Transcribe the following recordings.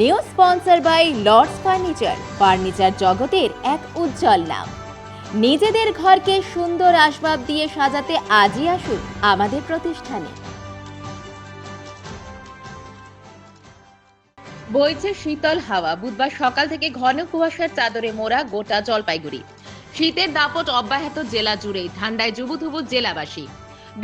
New sponsor by Lords furniture. Furniture জগতের এক উজ্জ্বল নাম। নিজেদের ঘরকে সুন্দর আসবাব দিয়ে সাজাতে আজই আসুন আমাদের প্রতিষ্ঠানে। বইছে শীতল হাওয়া। বুধবার সকাল থেকে ঘন কুয়াশার চাদরে মোড়া গোটা জলপাইগুড়ি। শীতের দাপট অব্যাহত জেলা জুড়েই। ঠান্ডায় জুবুথুবু জেলাবাসী।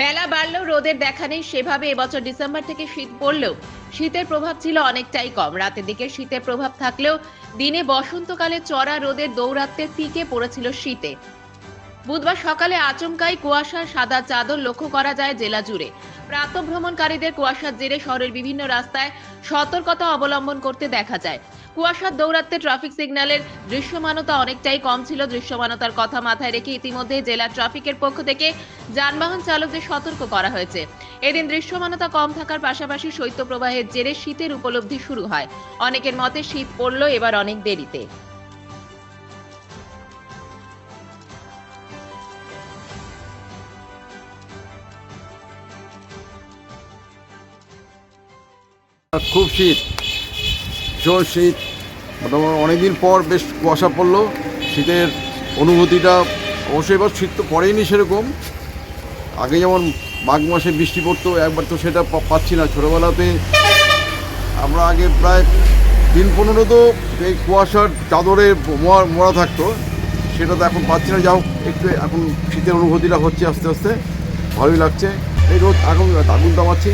বেলা বাড়লেও রোদের দেখা নেই। সেভাবে এবছর ডিসেম্বর থেকে শীত পড়লেও শীতের প্রভাব ছিল অনেকটাই কম। রাতের দিকে শীতের প্রভাব থাকলেও দিনে বসন্তকালে চড়া রোদের দৌরাত্মে ফিকে পড়েছিল শীতে। বুধবার সকালে আচমকাই কুয়াশার সাদা চাদর লক্ষ্য করা যায় জেলা জুড়ে। প্রাতভ্রমণকারীদের কুয়াশার জেরে শহরের বিভিন্ন রাস্তায় সতর্কতা অবলম্বন করতে দেখা যায়। কুয়াশার দৌরাত্মে ট্রাফিক সিগন্যালের দৃশ্যমানতা অনেকটাই কম ছিল। দৃশ্যমানতার কথা মাথায় রেখে ইতিমধ্যে জেলা ট্রাফিকের পক্ষ থেকে যানবাহন চালকদের সতর্ক করা হয়েছে। এদিন দৃশ্যমানতা কম থাকার পাশাপাশি শৈত্যপ্রবাহের জেরে শীতের উপলব্ধি শুরু হয়। অনেকের মতে শীত পড়ল এবার অনেক দেরিতে। খুব শীত ভীষণ শীত। মোটামুটি অনেকদিন পর বেশ কুয়াশা পড়ল, শীতের অনুভূতিটা অবশ্যই এবার শীত তো পড়েইনি সেরকম। আগে যেমন মাঘ মাসে বৃষ্টি পড়তো, একবার তো সেটা পাচ্ছি না। ছোটোবেলাতে আমরা আগে প্রায় দিন পনেরো তো এই কুয়াশার চাদরে মোড়া থাকতো। সেটা তো এখন পাচ্ছি না। যাও একটু এখন শীতের অনুভূতিটা হচ্ছে আস্তে আস্তে। ভালোই লাগছে। এই রোদ আগুন আগুন দামাচ্ছি